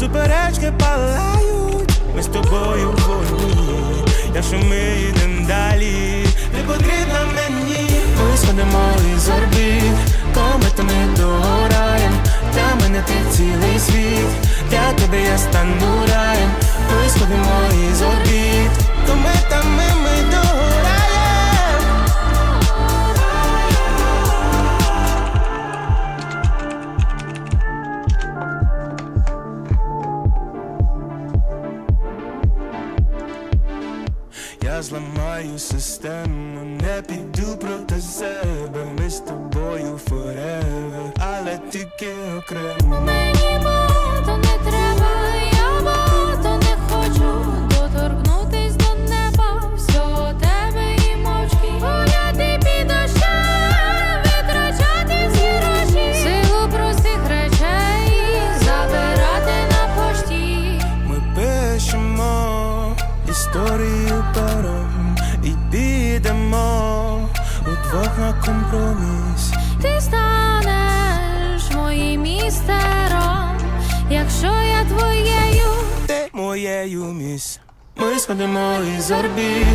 суперечки палають, ми з тобою вогні, якщо ми йдем далі, не потрібна мені. Ми сходимо із орбіт, кометами догораєм, для мене ти цілий світ, для тебе я стану раєм. Ми сходимо із орбіт, кометами ми догораєм. Зламаю систему, не піду проти себе. Ми з тобою forever, але тільки окремо. Мені багато не треба, якщо я твоєю. Ти моєю міс. Ми сходимо із орбіт,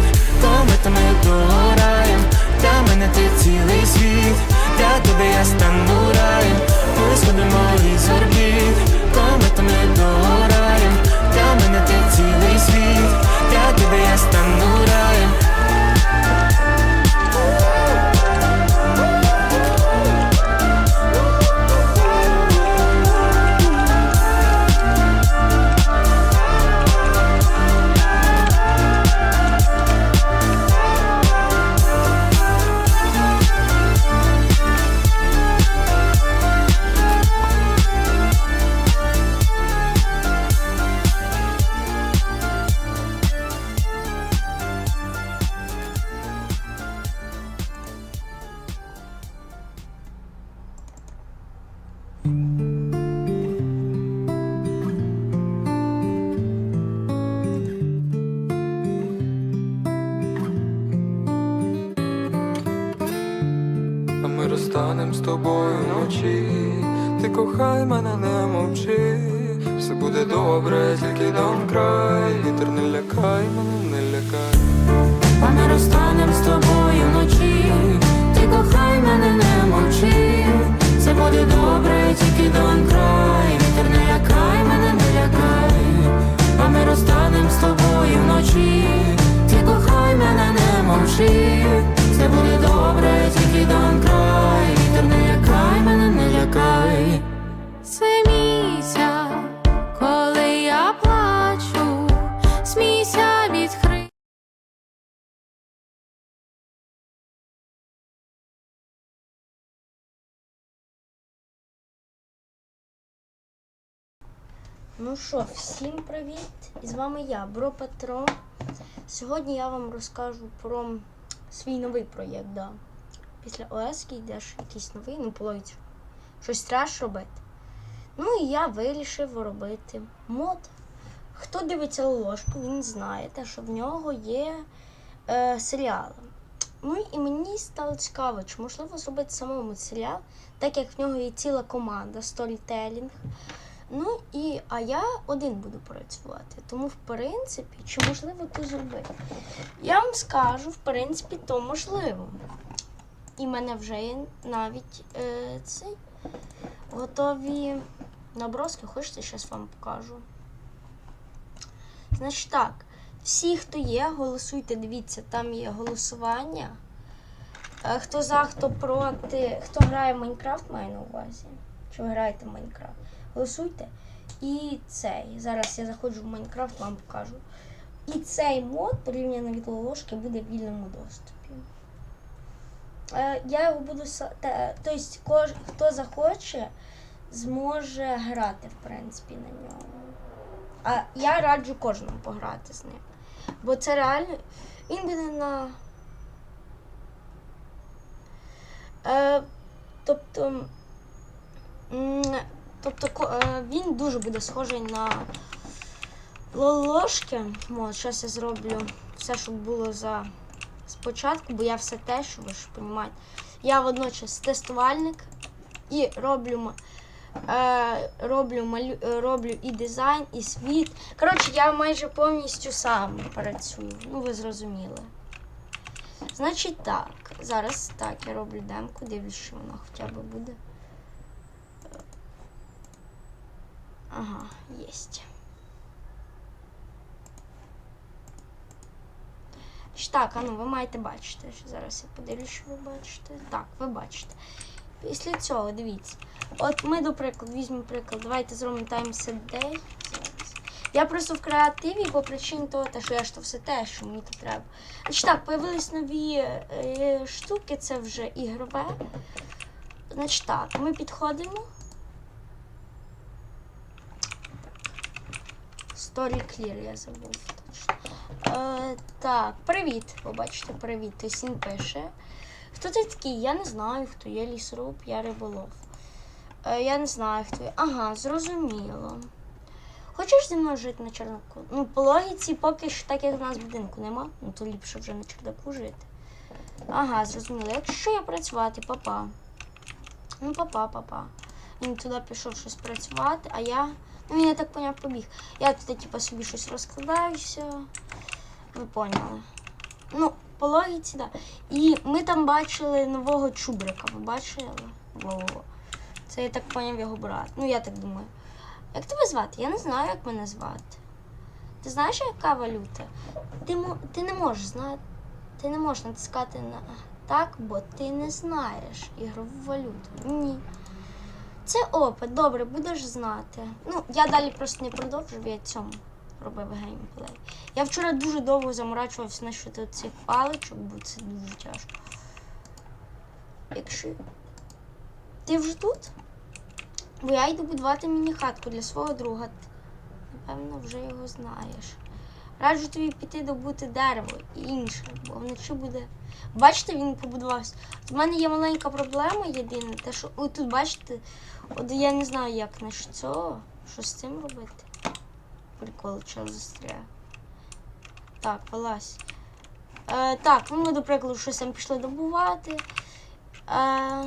кометами догораєм. Для мене ти цілий світ, для тебе я стану раєм. Ми сходимо із орбіт, кометами догораєм. Для мене ти цілий світ, для тебе я стану раєм. Ну що, всім привіт! І з вами я, Бро Петро. Сьогодні я вам розкажу про свій новий проєкт. Да. Після ОС йдеш якийсь новий, ну половить щось треш робити. Ну і я вирішив робити мод. Хто дивиться ложку, він знає, те, що в нього є е, серіали. Ну і мені стало цікаво, чи можливо зробити самому серіал, так як в нього є ціла команда сторітелінг. Ну і а я один буду працювати. Тому, в принципі, чи можливо то зробити? Я вам скажу, в принципі, то можливо. І в мене вже є навіть е, ці готові наброски. Хочете, зараз вам покажу. Значить так, всі, хто є, голосуйте, дивіться, там є голосування. Е, Хто за, хто проти, хто грає в Майнкрафт, маю на увазі. Чи ви граєте в Майнкрафт? Голосуйте. І цей. Зараз я заходжу в Майнкрафт, вам покажу. І цей мод, порівняно від ложки, буде в вільному доступі. Е, я його буду. Тобто, кож, хто захоче, зможе грати, в принципі, на ньому. А я раджу кожному пограти з ним. Бо це реально. Він буде на. Е, тобто. Тобто е, він дуже буде схожий на ложки. Зараз я зроблю все, щоб було за спочатку, бо я все те, що ви ж розумієте. Я водночас тестувальник і роблю Е, роблю, малю, е, роблю і дизайн, і світ. Коротше, я майже повністю сам працюю. Ну, ви зрозуміли. Значить так, зараз так, я роблю демку, дивлюсь, що вона хоча б буде. Ага, єсть. Так, а ну ви маєте бачити. Зараз я подивлюсь, що ви бачите. Так, ви бачите. Після цього дивіться. От ми, до прикладу, візьмемо приклад. Давайте зробимо timeset day. Зараз. Я просто в креативі по причині того, що я ж то все те, що мені тут треба. Значить так, появились нові е, штуки, це вже ігрове. Значить так, ми підходимо. Story Clear, я забув. Е, так, привіт. Ви бачите, привіт. Тобто він пише. Хто ти такий? Я не знаю, хто є лісоруб, я риболов. Е, я не знаю, хто є. Ага, зрозуміло. Хочеш зі мною жити на чердаку? Ну, по логіці, поки що так як в нас будинку нема, ну то ліпше вже на чердаку жити. Ага, зрозуміло. Якщо я працювати, папа. Ну, папа, папа. Він туди пішов щось працювати, а я. Ну, я так поняв, побіг. Я тут, типу, собі щось розкладаюся. Ви поняли. Ну, по логіці, так. Да. І ми там бачили нового чубрика. Ви бачили? Во-во-во. Це я так поняв його брат. Ну, я так думаю. Як тебе звати? Я не знаю, як мене звати. Ти знаєш, яка валюта? Ти, ти не можеш знати. Ти не можеш натискати на так, бо ти не знаєш ігрову валюту. Ні. Це опит, добре, будеш знати. Ну, я далі просто не продовжив, я цьому робив геймплей. Я вчора дуже довго заморачувався насчет цих паличок, бо це дуже тяжко. Якщо. Ти вже тут? Бо я йду будувати міні-хатку для свого друга. Напевно, вже його знаєш. Раджу тобі піти добути дерево і інше, бо вночі буде. Бачите, він побудувався. У мене є маленька проблема єдина, те, що ви тут бачите, от я не знаю, як на цього, що з цим робити. Прикол, чого застряг. Так, вилазь. Е, так, ну ми, до прикладу, щось там пішли добувати. Е,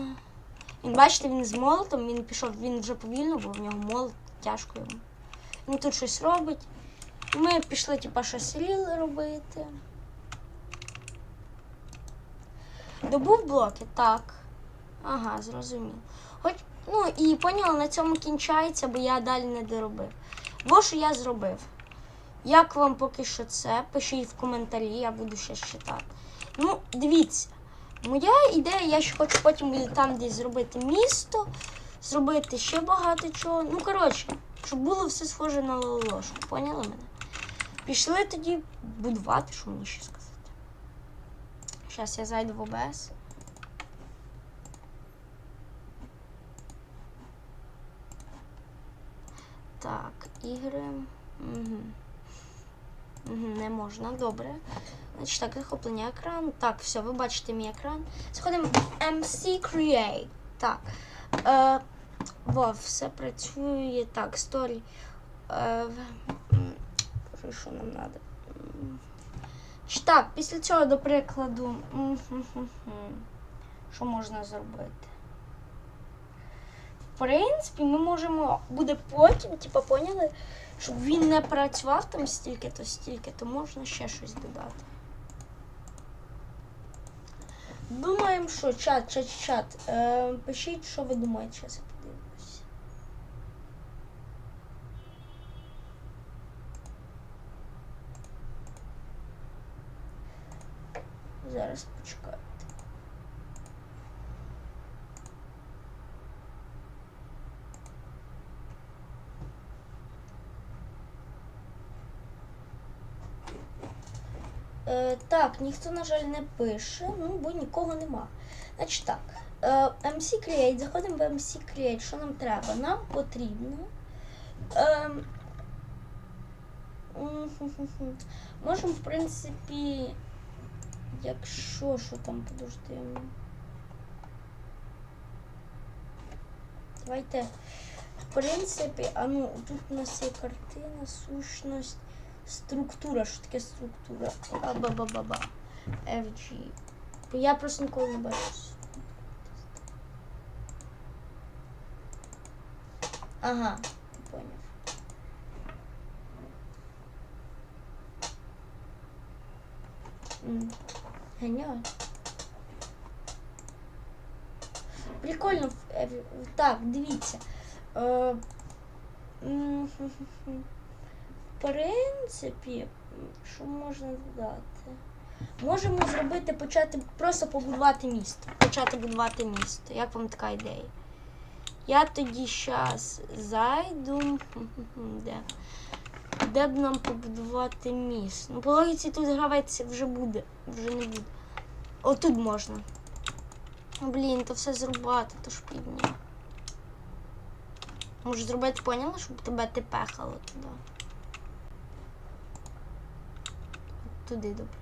він, бачите, він з молотом, він пішов, він вже повільно, бо в нього молот тяжко йому. Він тут щось робить. Ми пішли, типа, щось ріли робити. Добув блоки? Так. Ага, зрозумів. Хоч, ну і поняла, на цьому кінчається, бо я далі не доробив. Бо що я зробив? Як вам поки що це? Пишіть в коментарі, я буду ще читати. Ну, дивіться, моя ідея, я ще хочу потім там десь зробити місто, зробити ще багато чого. Ну, коротше, щоб було все схоже на лолошку. Поняли мене? Пішли тоді будувати, що мені ще сказати. Зараз я зайду в ОБС. Так, ігри. Угу. Не можна, добре. Значить, так, захоплення екрану. Так, все, ви бачите мій екран. Заходимо в MC Create. Так. Е, во, все працює. Так, сторі. Е, в- що нам треба? Так, після цього, до прикладу, що можна зробити? В принципі, ми можемо буде потім, типу, поняли, щоб він не працював там стільки-то, стільки, то можна ще щось додати. Думаємо, що чат, чат, чат. Е, пишіть, що ви думаєте, зараз я подивлюся. Зараз почекайте. Е, так, ніхто, на жаль, не пише, ну, бо нікого нема. Значить так, е, MC Create, заходимо в MC Create, що нам треба? Нам потрібно. Е. Можемо, в принципі, якщо що там подожди. Давайте. В принципі, а ну, тут у нас є картина, сущність, структура. Що таке структура? Ба-ба-ба-ба. FG. Я просто ніколи не бачу. Ага, поняв. М, Геніально. Прикольно. Е, Так, дивіться. Е, В принципі, що можна додати? Можемо зробити, почати просто побудувати місто. Почати будувати місто. Як вам така ідея? Я тоді зараз зайду. Де? Де б нам побудувати міст? Ну, по логіці тут гравець вже буде, вже не буде. Отут можна. Блін, то все зрубати, то ж підні. Може зробити, поняла, щоб тебе ти пехало туди. Туди, добре.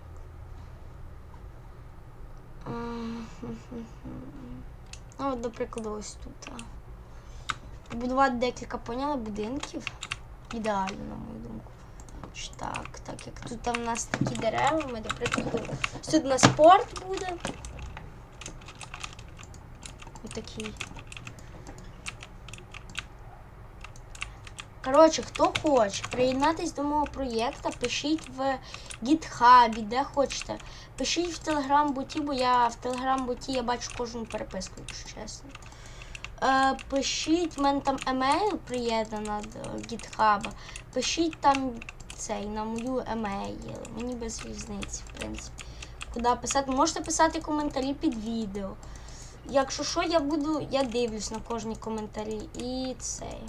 Ну, от, до ось тут. Побудувати декілька поняла будинків. Ідеально, на мою думку. Так, так як тут там в нас такі дерева, ми, до прикладу, тут у нас спорт буде. Отакий. Коротше, хто хоче приєднатись до мого проєкту, пишіть в гітхабі, де хочете. Пишіть в телеграм-боті, бо я в телеграм-боті я бачу кожну переписку, якщо чесно. Е, пишіть, в мене там емейл приєднана до гітхаба. Пишіть там цей на мою емейл. Мені без різниці, в принципі. Куди писати? Можете писати коментарі під відео. Якщо що, я буду, я дивлюсь на кожні коментарі і цей.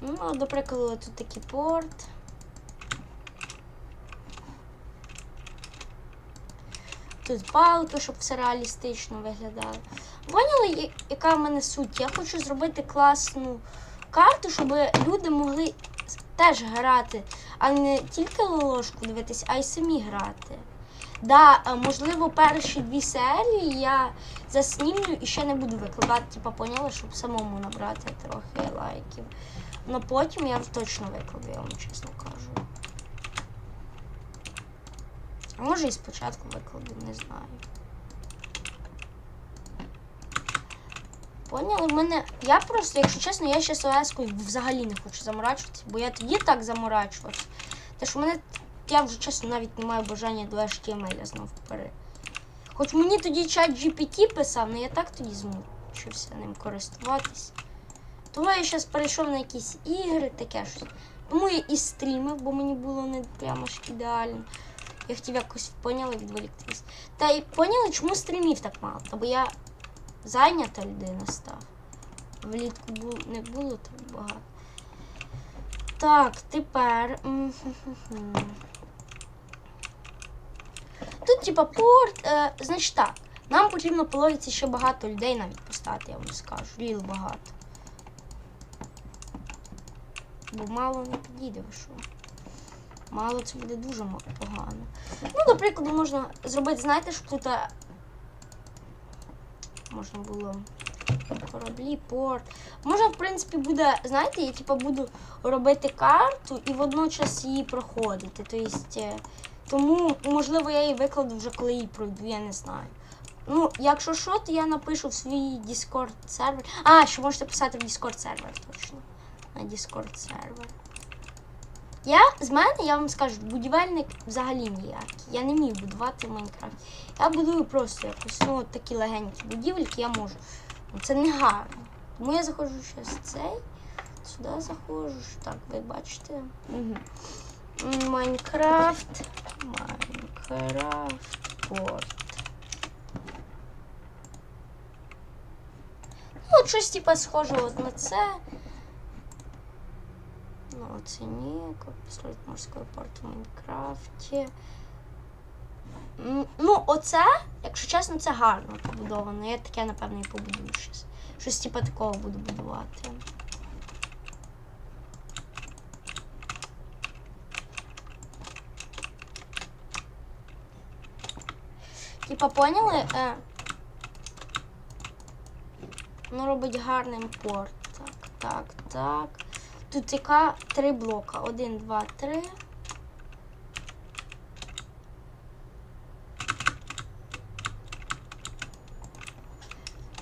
Ну, до прикладу, тут такий порт. Тут палки, щоб все реалістично виглядало. Поняли, яка в мене суть? Я хочу зробити класну карту, щоб люди могли теж грати, а не тільки ложку дивитись, а й самі грати. Да, можливо, перші дві серії я заснімлю і ще не буду викладати, типа поняла, щоб самому набрати трохи лайків. Но потім я точно викладу, я вам чесно кажу. А може і спочатку викладу, не знаю. Поняли? В мене. Я просто, якщо чесно, я ще з взагалі не хочу заморачуватися, бо я тоді так заморачувався. Що в мене я вже чесно навіть не маю бажання до HTML знов вперед. Хоч мені тоді чат GPT писав, але я так тоді змучився ним користуватись. Тому я зараз перейшов на якісь ігри, таке щось. Тому я і стрімив, бо мені було не прямо ж ідеально. Я хотів якось поняли відволіктись. Та й поняли, чому стрімів так мало? Та бо я зайнята людина став. Влітку не було так багато. Так, тепер. Тут, типа, порт. Е, значить так. Нам потрібно по ще багато людей навіть поставити, я вам скажу. Ріл багато. Бо мало не підійде, що. Мало це буде дуже погано. Ну, до прикладу, можна зробити, знаєте, щоб тут е, можна було кораблі, порт. Можна, в принципі, буде, знаєте, я типу, буду робити карту і водночас її проходити. Тобто, е, тому, можливо, я її викладу вже коли її пройду, я не знаю. Ну, якщо що, то я напишу в свій Discord сервер. А, ще можете писати в Discord сервер, точно. На Discord сервер. Я з мене, я вам скажу, будівельник взагалі ніякий. Я не вмію будувати в Майнкрафті. Я будую просто якось, ну, от такі легенькі будівельки я можу. Ну, Це не гарно. Тому я заходжу зараз в цей. Сюди заходжу. Так, ви бачите. Угу. Майнкрафт. Майнкрафт. Порт. Ну, от щось схоже от на це. Ну, це ні. Як построить морський порт в Майнкрафті. Ну, оце, якщо чесно, це гарно побудовано. Я таке, напевно, і побудую щось. Щось типу такого буду будувати. Типа, поняли? Е, ну, робить гарним порт. Так, так, так. Тут яка три блока. Один, два, три.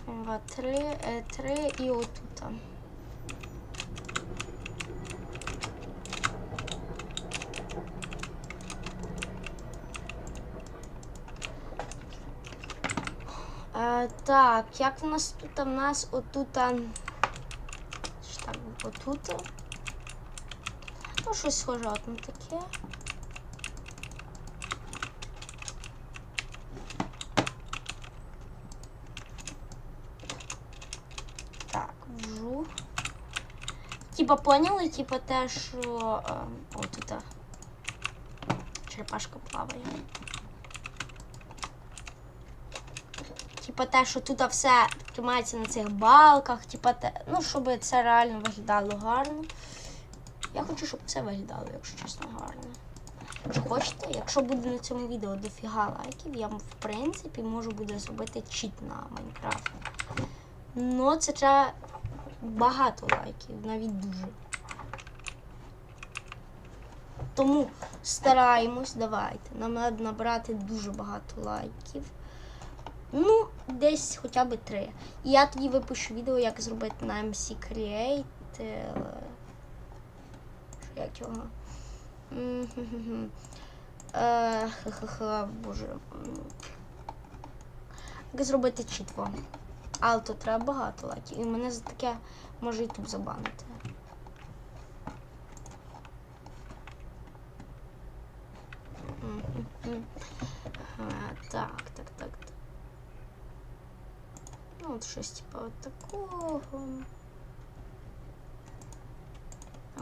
Два, три, е, три і отут. Е, так, як в нас тут? В нас отут. отут. Ну, щось схоже на таке. Так, вжух. Типа поняли, типа те, що. Е, о, тут. Черепашка плаває. Типа те, що тут все тримається на цих балках, типа те, ну, щоб це реально виглядало гарно. Я хочу, щоб це виглядало, якщо чесно, гарно. Якщо хочете, якщо буде на цьому відео дофіга лайків, я в принципі можу буде зробити чіт на Майнкрафт. Ну, це треба багато лайків, навіть дуже. Тому стараємось, давайте. Нам треба набрати дуже багато лайків. Ну, десь хоча б три. І я тоді випущу відео, як зробити на MC Create. Як його? Ха-ха-ха, боже. Як зробити чітво. Але то треба багато лайків. І мене за таке може YouTube забанити. Так, так, так. Ну, от щось типу от такого.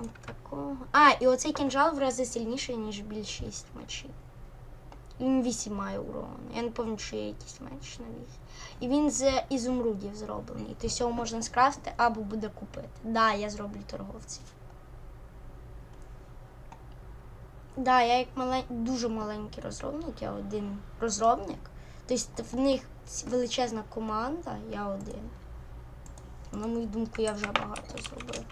От такого. А, і оцей кінжал в рази сильніший, ніж більшість мечів. Він 8 має урону. Я не пам'ятаю, чи є якийсь меч на 8. І він з ізумрудів зроблений. Тобто його можна скрафти або буде купити. Да, я зроблю торговців. Да, я як малень... дуже маленький розробник, я один розробник. Тобто в них величезна команда, я один. На мою думку, я вже багато зробив.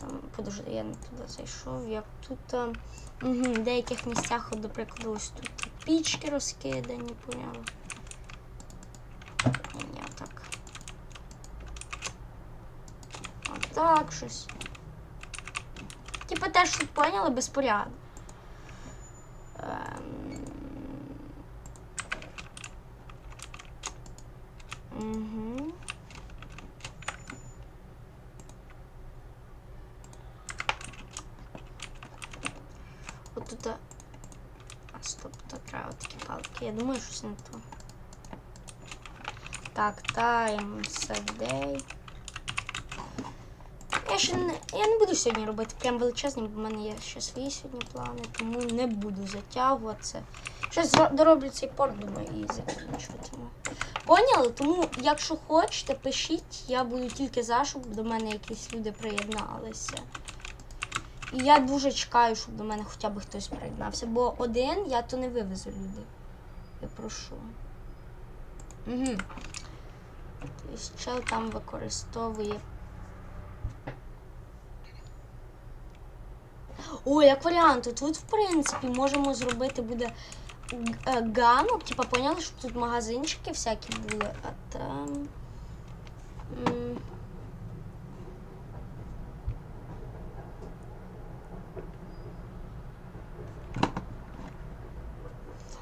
Там, подожди, я не туди зайшов, як тут. а, Угу, в деяких місцях, от, до прикладу, ось тут пічки розкидані, поняла. Ні, так. Отак щось. Типа теж тут поняли безпорядок. Ем. Угу. От тут. А, а, стоп, то треба такі палки. Я думаю, щось не то. Так, тайм седей. Я ще не, я не буду сьогодні робити прям величезні, бо в мене є ще свої сьогодні плани, тому не буду затягуватися. Щось дороблю цей порт, думаю, і закінчуватиму. Поняли? Тому, якщо хочете, пишіть, я буду тільки за, щоб до мене якісь люди приєдналися. І я дуже чекаю, щоб до мене хоча б хтось приєднався, бо один я то не вивезу люди. Я прошу. Угу. Чел там використовує О, як варіант, тут, в принципі, можемо зробити буде е, ганок, типа поняли, щоб тут магазинчики всякі були, а там.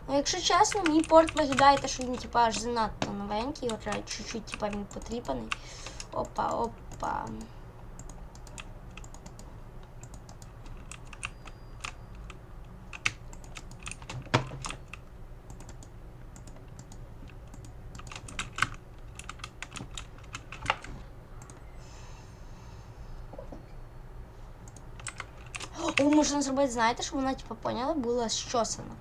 Ну, якщо чесно, мій порт виглядає те, що він типа аж занадто новенький, його чуть-чуть, типа він потріпаний. Опа, опа. О, можна зробити, знаєте, щоб вона, типу, поняла, була щосана.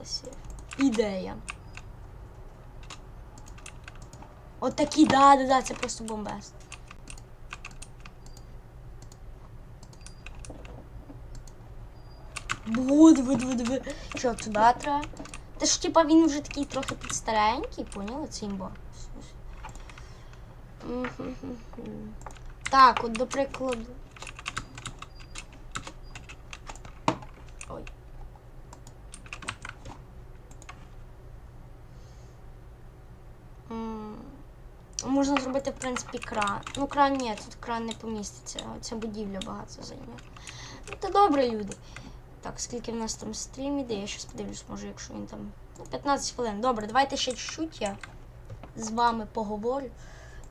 Не появилася ідея. От такі, да, да, да, це просто бомбез. Бу, диви, диви, диви. Що, туди треба? Та ж, типа, він вже такий трохи підстаренький, поняли? Це імба. Так, от до прикладу. Ой. можна зробити, в принципі, кран. Ну, кран ні, тут кран не поміститься. Ця будівля багато займе. Ну, то добре, люди. Так, скільки в нас там стрім іде, я щас подивлюсь, може, якщо він там. Ну, 15 хвилин. Добре, давайте ще чуть-чуть я з вами поговорю.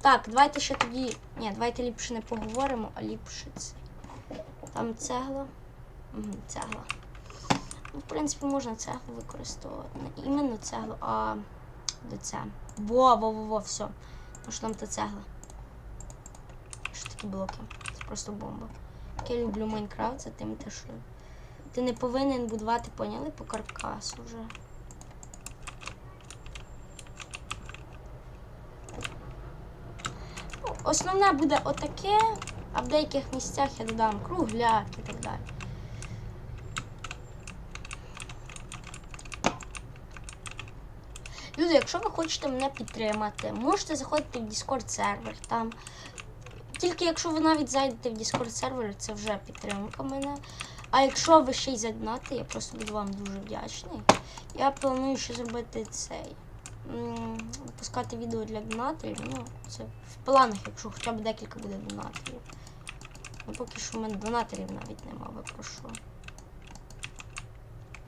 Так, давайте ще тоді. Ні, давайте ліпше не поговоримо, а ліпше це. Там цегла. Угу, цегла. Ну, в принципі, можна цеглу використовувати. Не іменно цеглу, а де це. Во, во, во, во, все. Ну що там та цегла? Що такі блоки? Це просто бомба. Я люблю Майнкрафт, це тим те, що ти не повинен будувати, поняли, по каркасу вже. Ну, Основне буде отаке, а в деяких місцях я додам кругляк і так далі. Люди, якщо ви хочете мене підтримати, можете заходити в Discord сервер. Там тільки якщо ви навіть зайдете в Discord сервер, це вже підтримка мене. А якщо ви ще й задонати, я просто буду вам дуже вдячний. Я планую ще зробити цей. Випускати відео для донаторів. Ну, це в планах, якщо хоча б декілька буде донаторів. Ну, поки що в мене донаторів навіть нема, ви про.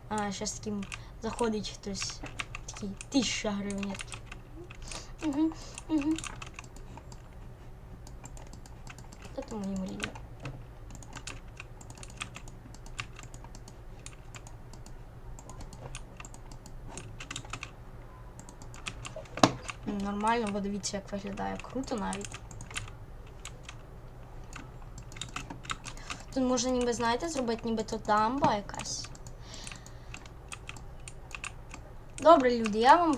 А, зараз таким заходить хтось такий тисяча гривень. Угу, угу. Та то мої мрії. Нормально, бо дивіться, як виглядає. Круто навіть. Тут можна ніби, знаєте, зробити ніби то дамба якась. Добре, люди, я вам.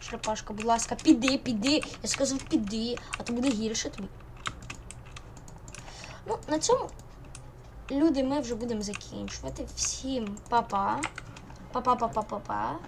Черепашка, будь ласка, піди, піди. Я сказав, піди, а то буде гірше тобі. Ну, на цьому, люди, ми вже будемо закінчувати. Всім па-па. Па-па-па-па-па-па.